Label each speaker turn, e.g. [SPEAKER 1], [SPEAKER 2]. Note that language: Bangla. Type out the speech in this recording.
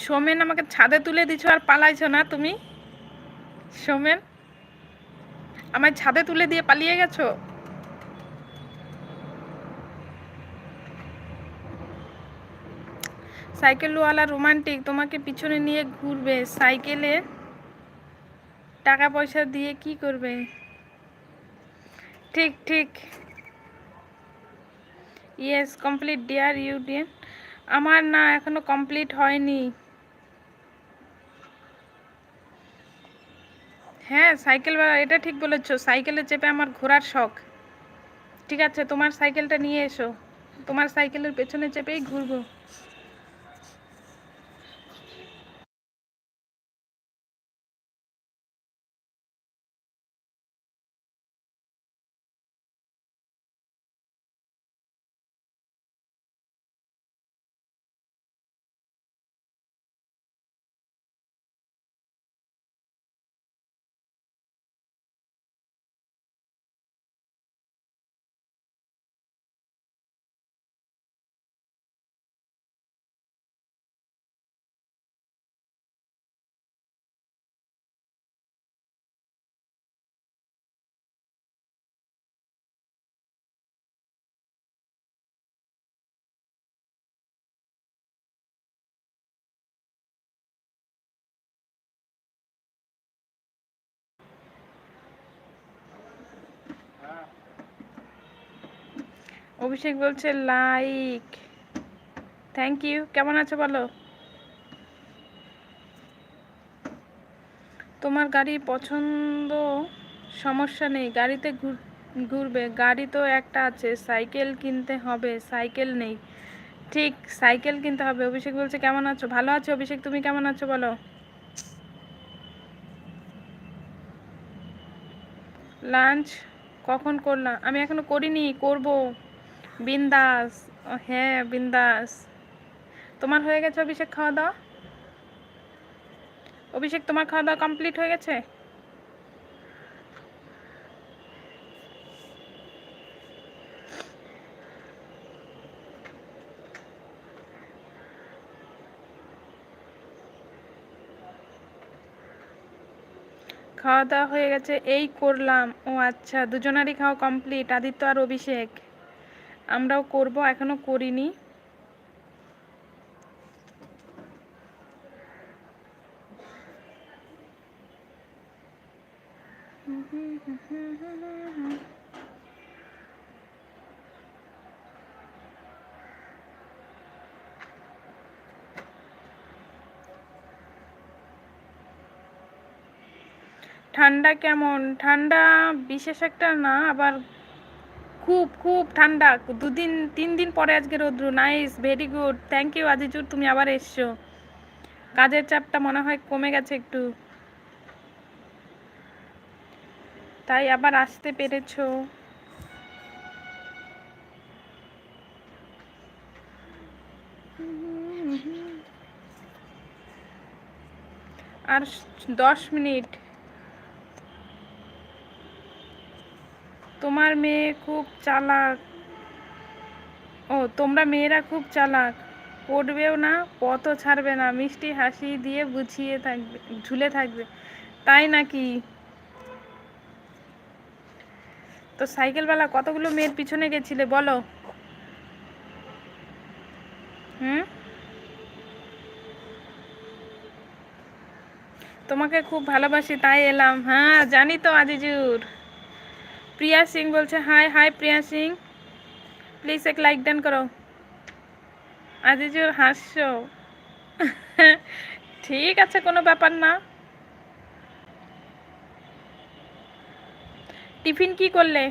[SPEAKER 1] সোমেন, আমাকে ছাদে তুলে দিছো আর পালাইছো না তুমি? সোমেন, আমায় ছাদে তুলে দিয়ে পালিয়ে গেছো? সাইকেলওয়ালা রোমান্টিক, তোমাকে পিছনে নিয়ে ঘুরবে। সাইকেলে টাকা পয়সা দিয়ে কি করবে? ঠিক ঠিক। Yes complete dear you dear আমার না এখনও কমপ্লিট হয়নি। হ্যাঁ সাইকেল এটা ঠিক বলেছ। সাইকেলে চেপে আমার ঘোরার শখ। ঠিক আছে, তোমার সাইকেলটা নিয়ে এসো। তোমার সাইকেলের পেছনে চেপেই ঘুরবো। অভিষেক বলছে, লাইক। থ্যাংক ইউ কেমন আছো বলো? তোমার গাড়ি পছন্দ? সমস্যা নেই। গাড়িতে ঘুর- ঘুরবে। গাড়ি তো একটা আছে। সাইকেল কিনতে হবে। সাইকেল নেই। ঠিক, সাইকেল কিনতে হবে। অভিষেক বলছে, কেমন আছো? ভালো আছো অভিষেক। তুমি কেমন আছো বলো? লাঞ্চ কখন করলাম? আমি এখনও করিনি। করব। বিন্দাস হ্যাঁ বিন্দাস। তোমার হয়ে গেছে অভিষেক খাওয়া দাওয়া? অভিষেক, তোমার খাওয়া দাওয়া কমপ্লিট হয়ে গেছে? খাওয়া দাওয়া হয়ে গেছে, এই করলাম। ও আচ্ছা দুজনারই খাওয়া কমপ্লিট আদিত্য আর অভিষেক। আমরাও করব এখনও করিনি। ঠান্ডা কেমন? ঠান্ডা বিশেষ একটা না আবার খুব খুব ঠান্ডা। দুদিন তিন দিন পরে আজকে রৌদ্র। Nice very good thank you Azizur, তুমি আবার এসছো। কাজের চাপটা মনে হয় কমে গেছে একটু। তাই আবার আসতে পেরেছ। আর দশ মিনিট। তোমার মেয়ে খুব চালাক। ও, তোমরা মেয়েরা খুব চালাক। পড়বেও না, পথও ছাড়বে না। মিষ্টি হাসি দিয়ে বুঝিয়ে থাকবে, ঝুলে থাকবে। তাই নাকি? তো সাইকেলওয়ালা কতগুলো মেয়ের পিছনে গেছিলে বলো? হুম? তোমাকে খুব ভালোবাসি, তাই এলাম। হ্যাঁ জানি তো আজিজুর। প্রিয়া সিং বলছে, hi hi Priya Singh. Please এক লাইক ডান করো। আজিজুর হাসছো? ঠিক আছে, কোনো ব্যাপার না। টিফিন কি করলে?